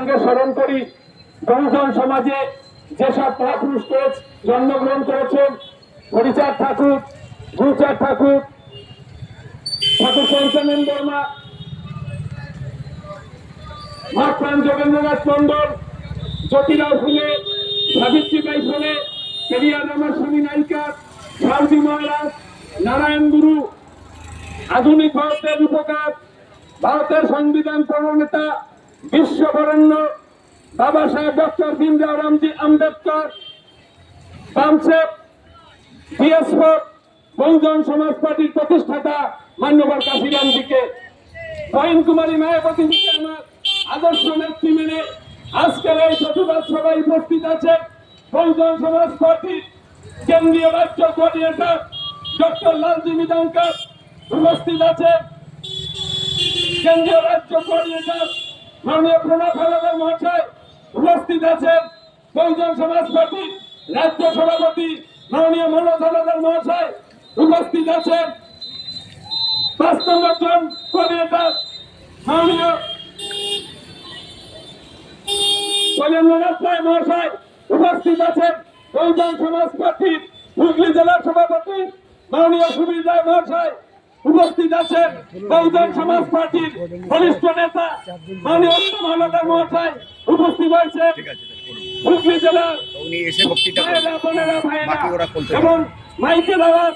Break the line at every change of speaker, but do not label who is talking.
সঙ্গে স্মরণ করি, বহুজন সমাজে যেসব মহাপুরুষ করেছে জন্মগ্রহণ করেছেন, হরিচাঁদ ঠাকুর, গুরুচাঁদ ঠাকুর ঠাকুর পঞ্চানন বর্মা মহাপ্রাণ যোগেন্দ্রনাথ মন্ডল জ্যোতিরাও ফুলে সাবিত্রীবাই ফুলে পেরিয়ার রামার স্বামী নায়িকা সাউদি মহারাজ, নারায়ণ গুরু, আধুনিক ভারতের উপকার ভারতের সংবিধান প্রণেতা বিশ্ববরণ্য বাবা সাহেব ডক্টর ভীমরাও রামজি আম্বেদকর বহুজন সমাজ পার্টির প্রতিষ্ঠাতা মান্যবর কাশিরামজিকে বয়ন কুমারী মায়াবতীজিকে আমার আদর্শ নেত্রী মেনে আজকের এই প্রতিবাদ সভায় উপস্থিত আছে বহুজন সমাজ পার্টির কেন্দ্রীয় রাজ্য কোঅর্ডিনেটর ডক্টর লালজি মিদাঙ্কর উপস্থিত আছে। কেন্দ্রীয় রাজ্য কোঅর্ডিনেটর মাননীয় প্রণব হালাদার মহাশয় উপস্থিত আছেন বহুজন সমাজ পার্টির রাজ্য সভাপতি মাননীয় মনোজ হালাদার মহাশয় উপস্থিত আছেন। পাঁচ নম্বর জন কোঅর্ডিনেটর মাননীয় রায় মহাশয় উপস্থিত আছেন। বহুজন সমাজ পার্টির হুগলি জেলার সভাপতি মাননীয় রায় মহাশয় উপস্থিত আছেন বহুজন সমাজ পার্টির বলিষ্ঠ নেতা মাননীয় হালদার মহাশয় উপস্থিত হয়েছেন। হুগলি জেলার এবং মাইকের আওয়াজ